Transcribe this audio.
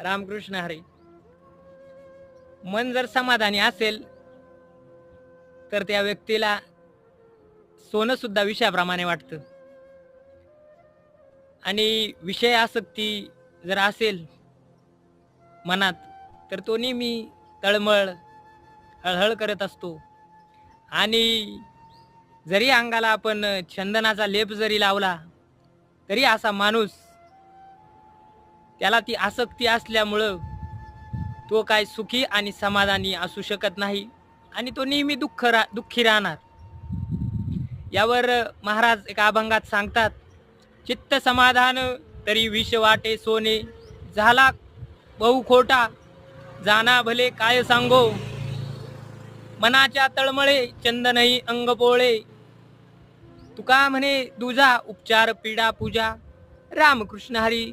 रामकृष्ण हरी. मन जर समाधानी असेल तर त्या व्यक्तीला सोनं सुद्धा विषयाप्रमाणे वाटतं. आणि विषय आसक्ती जर असेल मनात तर तो नेहमी तळमळ हळहळ करत असतो. आणि जरी अंगाला आपण चंदनाचा लेप जरी लावला तरी असा माणूस त्याला ती आसक्ती असल्यामुळं तो काय सुखी आणि समाधानी असू शकत नाही आणि तो नेहमी दुःख रा दुःखी राहणार. यावर महाराज एका अभंगात सांगतात चित्त समाधान तरी विष वाटे सोने झाला बहु खोटा जाना भले काय सांगो. मनाच्या तळमळे चंदनही अंग पोळे. तुका म्हणे दुजा उपचार पीडा पूजा रामकृष्ण हरी